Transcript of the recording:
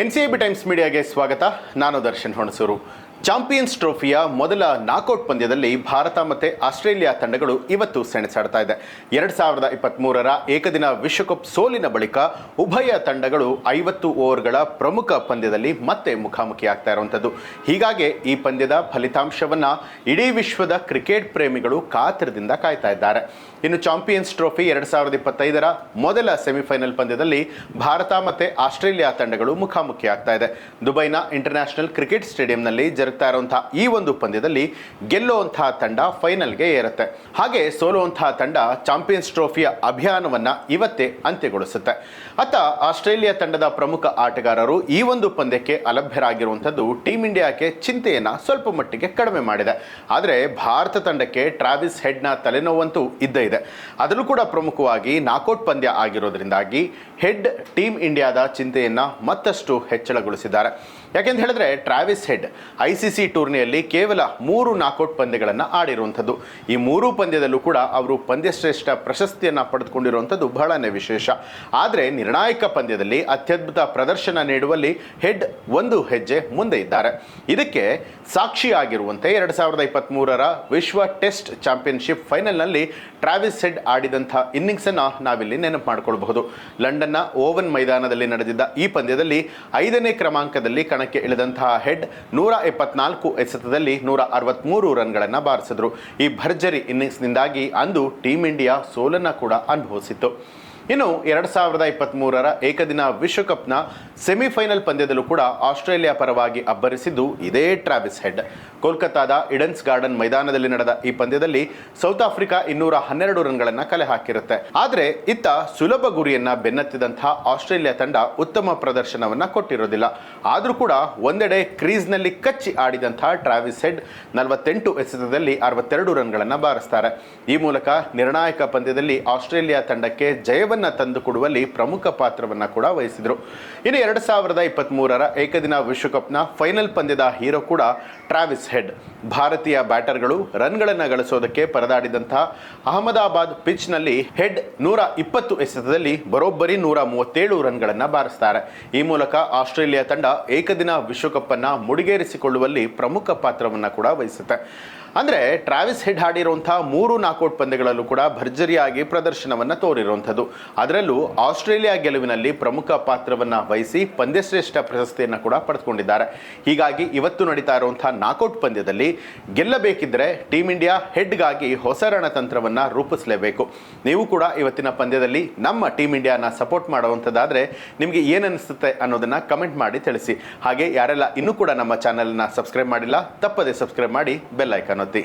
N C B Times ಮೀಡಿಯಾಗೆ ಸ್ವಾಗತ. ನಾನು ದರ್ಶನ್ ಹೊಣಸೂರು. ಚಾಂಪಿಯನ್ಸ್ ಟ್ರೋಫಿಯ ಮೊದಲ ನಾಕೌಟ್ ಪಂದ್ಯದಲ್ಲಿ ಭಾರತ ಮತ್ತು ಆಸ್ಟ್ರೇಲಿಯಾ ತಂಡಗಳು ಇವತ್ತು ಸೆಣಸಾಡ್ತಾ ಇದೆ. ಎರಡು ಸಾವಿರದ ಇಪ್ಪತ್ತ್ಮೂರರ ಏಕದಿನ ವಿಶ್ವಕಪ್ ಸೋಲಿನ ಬಳಿಕ ಉಭಯ ತಂಡಗಳು ಐವತ್ತು ಓವರ್ಗಳ ಪ್ರಮುಖ ಪಂದ್ಯದಲ್ಲಿ ಮತ್ತೆ ಮುಖಾಮುಖಿ ಆಗ್ತಾ ಇರುವಂಥದ್ದು. ಹೀಗಾಗಿ ಈ ಪಂದ್ಯದ ಫಲಿತಾಂಶವನ್ನು ಇಡೀ ವಿಶ್ವದ ಕ್ರಿಕೆಟ್ ಪ್ರೇಮಿಗಳು ಕಾತರದಿಂದ ಕಾಯ್ತಾ ಇದ್ದಾರೆ. ಇನ್ನು ಚಾಂಪಿಯನ್ಸ್ ಟ್ರೋಫಿ ಎರಡು ಸಾವಿರದ ಇಪ್ಪತ್ತೈದರ ಮೊದಲ ಸೆಮಿಫೈನಲ್ ಪಂದ್ಯದಲ್ಲಿ ಭಾರತ ಮತ್ತು ಆಸ್ಟ್ರೇಲಿಯಾ ತಂಡಗಳು ಮುಖಾಮುಖಿಯಾಗ್ತಾ ಇದೆ. ದುಬೈನ ಇಂಟರ್ನ್ಯಾಷನಲ್ ಕ್ರಿಕೆಟ್ ಸ್ಟೇಡಿಯಂನಲ್ಲಿ ಜರುಗ್ತಾ ಇರುವಂತಹ ಈ ಒಂದು ಪಂದ್ಯದಲ್ಲಿ ಗೆಲ್ಲುವಂತಹ ತಂಡ ಫೈನಲ್ಗೆ ಏರುತ್ತೆ. ಹಾಗೆ ಸೋಲುವಂತಹ ತಂಡ ಚಾಂಪಿಯನ್ಸ್ ಟ್ರೋಫಿಯ ಅಭಿಯಾನವನ್ನ ಇವತ್ತೇ ಅಂತ್ಯಗೊಳಿಸುತ್ತೆ. ಅತ್ತ ಆಸ್ಟ್ರೇಲಿಯಾ ತಂಡದ ಪ್ರಮುಖ ಆಟಗಾರರು ಈ ಒಂದು ಪಂದ್ಯಕ್ಕೆ ಅಲಭ್ಯರಾಗಿರುವಂಥದ್ದು ಟೀಂ ಇಂಡಿಯಾಕ್ಕೆ ಚಿಂತೆಯನ್ನ ಸ್ವಲ್ಪ ಮಟ್ಟಿಗೆ ಕಡಿಮೆ ಮಾಡಿದೆ. ಆದರೆ ಭಾರತ ತಂಡಕ್ಕೆ ಟ್ರಾವಿಸ್ ಹೆಡ್ನ ತಲೆನೋವಂತೂ ಇದ್ದೇ ಇದೆ. ಅದರಲ್ಲೂ ಕೂಡ ಪ್ರಮುಖವಾಗಿ ನಾಕೌಟ್ ಪಂದ್ಯ ಆಗಿರೋದ್ರಿಂದಾಗಿ ಹೆಡ್ ಟೀಮ್ ಇಂಡಿಯಾದ ಚಿಂತೆಯನ್ನ ಮತ್ತಷ್ಟು ಹೆಚ್ಚಳಗೊಳಿಸಿದ್ದಾರೆ. ಯಾಕೆಂತ ಹೇಳಿದ್ರೆ Travis Head, I C C ಟೂರ್ನಿಯಲ್ಲಿ ಕೇವಲ ಮೂರು ನಾಕೌಟ್ ಪಂದ್ಯಗಳನ್ನು ಆಡಿರುವಂಥದ್ದು. ಈ ಮೂರು ಪಂದ್ಯದಲ್ಲೂ ಕೂಡ ಅವರು ಪಂದ್ಯಶ್ರೇಷ್ಠ ಪ್ರಶಸ್ತಿಯನ್ನು ಪಡೆದುಕೊಂಡಿರುವಂಥದ್ದು ಬಹಳನೇ ವಿಶೇಷ. ಆದರೆ ನಿರ್ಣಾಯಕ ಪಂದ್ಯದಲ್ಲಿ ಅತ್ಯದ್ಭುತ ಪ್ರದರ್ಶನ ನೀಡುವಲ್ಲಿ ಹೆಡ್ ಒಂದು ಹೆಜ್ಜೆ ಮುಂದೆ ಇದ್ದಾರೆ. ಇದಕ್ಕೆ ಸಾಕ್ಷಿಯಾಗಿರುವಂತೆ ಎರಡು ಸಾವಿರದ ಇಪ್ಪತ್ತ್ಮೂರರ ವಿಶ್ವ ಟೆಸ್ಟ್ ಚಾಂಪಿಯನ್ಶಿಪ್ ಫೈನಲ್ನಲ್ಲಿ ಟ್ರಾವಿಸ್ ಹೆಡ್ ಆಡಿದಂಥ ಇನ್ನಿಂಗ್ಸನ್ನು ನಾವಿಲ್ಲಿ ನೆನಪು ಮಾಡಿಕೊಳ್ಬಹುದು. ಲಂಡನ್ನ ಓವನ್ ಮೈದಾನದಲ್ಲಿ ನಡೆದಿದ್ದ ಈ ಪಂದ್ಯದಲ್ಲಿ ಐದನೇ ಕ್ರಮಾಂಕದಲ್ಲಿ ಕಣಕ್ಕೆ ಇಳಿದಂತಹ ಹೆಡ್ ನೂರ ಎಪ್ಪತ್ನಾಲ್ಕು ಎಸೆತದಲ್ಲಿ ನೂರ ಅರವತ್ತ್ಮೂರು ರನ್ಗಳನ್ನು ಬಾರಿಸಿದ್ರು. ಈ ಭರ್ಜರಿ ಇನ್ನಿಂಗ್ಸ್ನಿಂದಾಗಿ ಅಂದು ಟೀಂ ಇಂಡಿಯಾ ಸೋಲನ್ನು ಕೂಡ ಅನುಭವಿಸಿತ್ತು. ಇನ್ನು ಎರಡು ಸಾವಿರದ ಇಪ್ಪತ್ತ್ಮೂರರ ಏಕದಿನ ವಿಶ್ವಕಪ್ನ ಸೆಮಿಫೈನಲ್ ಪಂದ್ಯದಲ್ಲೂ ಕೂಡ ಆಸ್ಟ್ರೇಲಿಯಾ ಪರವಾಗಿ ಅಬ್ಬರಿಸಿದ್ದು ಇದೇ ಟ್ರಾವಿಸ್ ಹೆಡ್. ಕೋಲ್ಕತ್ತಾದ ಇಡನ್ಸ್ ಗಾರ್ಡನ್ ಮೈದಾನದಲ್ಲಿ ನಡೆದ ಈ ಪಂದ್ಯದಲ್ಲಿ ಸೌತ್ ಆಫ್ರಿಕಾ ಇನ್ನೂರ ಹನ್ನೆರಡು ರನ್ಗಳನ್ನು ಕಲೆ ಹಾಕಿರುತ್ತೆ. ಆದರೆ ಇತ್ತ ಸುಲಭ ಗುರಿಯನ್ನ ಬೆನ್ನತ್ತಿದಂತಹ ಆಸ್ಟ್ರೇಲಿಯಾ ತಂಡ ಉತ್ತಮ ಪ್ರದರ್ಶನವನ್ನ ಕೊಟ್ಟಿರೋದಿಲ್ಲ. ಆದರೂ ಕೂಡ ಒಂದೆಡೆ ಕ್ರೀಸ್ನಲ್ಲಿ ಕಚ್ಚಿ ಆಡಿದಂತಹ ಟ್ರಾವಿಸ್ ಹೆಡ್ ನಲವತ್ತೆಂಟು ಎಸೆತದಲ್ಲಿ ಅರವತ್ತೆರಡು ರನ್ಗಳನ್ನು ಬಾರಿಸ್ತಾರೆ. ಈ ಮೂಲಕ ನಿರ್ಣಾಯಕ ಪಂದ್ಯದಲ್ಲಿ ಆಸ್ಟ್ರೇಲಿಯಾ ತಂಡಕ್ಕೆ ಜಯವನ್ನ ತಂದುಕೊಡುವಲ್ಲಿ ಪ್ರಮುಖ ಪಾತ್ರವನ್ನ ಕೂಡ ವಹಿಸಿದರು. ಇನ್ನು ಎರಡು ಸಾವಿರದ ಇಪ್ಪತ್ತ್ಮೂರರ ಏಕದಿನ ವಿಶ್ವಕಪ್ನ ಫೈನಲ್ ಪಂದ್ಯದ ಹೀರೋ ಕೂಡ ಟ್ರಾವಿಸ್ ಹೆಡ್. ಭಾರತೀಯ ಬ್ಯಾಟರ್ಗಳು ರನ್ಗಳನ್ನು ಗಳಿಸೋದಕ್ಕೆ ಪರದಾಡಿದಂತಹ ಅಹಮದಾಬಾದ್ ಪಿಚ್ನಲ್ಲಿ ಹೆಡ್ ನೂರ ಇಪ್ಪತ್ತು ಎಸೆತದಲ್ಲಿ ಬರೋಬ್ಬರಿ ನೂರ ಮೂವತ್ತೇಳು ರನ್ಗಳನ್ನು ಬಾರಿಸ್ತಾರೆ. ಈ ಮೂಲಕ ಆಸ್ಟ್ರೇಲಿಯಾ ತಂಡ ಏಕದಿನ ವಿಶ್ವಕಪ್ಪನ್ನು ಮುಡಿಗೇರಿಸಿಕೊಳ್ಳುವಲ್ಲಿ ಪ್ರಮುಖ ಪಾತ್ರವನ್ನು ಕೂಡ ವಹಿಸುತ್ತೆ. ಅಂದರೆ ಟ್ರಾವಿಸ್ ಹೆಡ್ ಹಾಡಿರುವಂಥ ಮೂರು ನಾಕೌಟ್ ಪಂದ್ಯಗಳಲ್ಲೂ ಕೂಡ ಭರ್ಜರಿಯಾಗಿ ಪ್ರದರ್ಶನವನ್ನು ತೋರಿರುವಂಥದ್ದು. ಅದರಲ್ಲೂ ಆಸ್ಟ್ರೇಲಿಯಾ ಗೆಲುವಿನಲ್ಲಿ ಪ್ರಮುಖ ಪಾತ್ರವನ್ನು ವಹಿಸಿ ಪಂದ್ಯಶ್ರೇಷ್ಠ ಪ್ರಶಸ್ತಿಯನ್ನು ಕೂಡ ಪಡೆದುಕೊಂಡಿದ್ದಾರೆ. ಹೀಗಾಗಿ ಇವತ್ತು ನಡೀತಾ ಇರುವಂಥ ನಾಕೌಟ್ ಪಂದ್ಯದಲ್ಲಿ ಗೆಲ್ಲಬೇಕಿದ್ದರೆ ಟೀಮ್ ಇಂಡಿಯಾ ಹೆಡ್ಗಾಗಿ ಹೊಸ ರಣತಂತ್ರವನ್ನು ರೂಪಿಸಲೇಬೇಕು. ನೀವು ಕೂಡ ಇವತ್ತಿನ ಪಂದ್ಯದಲ್ಲಿ ನಮ್ಮ ಟೀಮ್ ಇಂಡಿಯಾನ ಸಪೋರ್ಟ್ ಮಾಡುವಂಥದ್ದಾದರೆ ನಿಮಗೆ ಏನನ್ನಿಸುತ್ತೆ ಅನ್ನೋದನ್ನು ಕಮೆಂಟ್ ಮಾಡಿ ತಿಳಿಸಿ. ಹಾಗೆ ಯಾರೆಲ್ಲ ಇನ್ನೂ ಕೂಡ ನಮ್ಮ ಚಾನಲ್ನ ಸಬ್ಸ್ಕ್ರೈಬ್ ಮಾಡಿಲ್ಲ, ತಪ್ಪದೆ ಸಬ್ಸ್ಕ್ರೈಬ್ ಮಾಡಿ ಬೆಲ್ ಐಕಾನ್ ఘనతే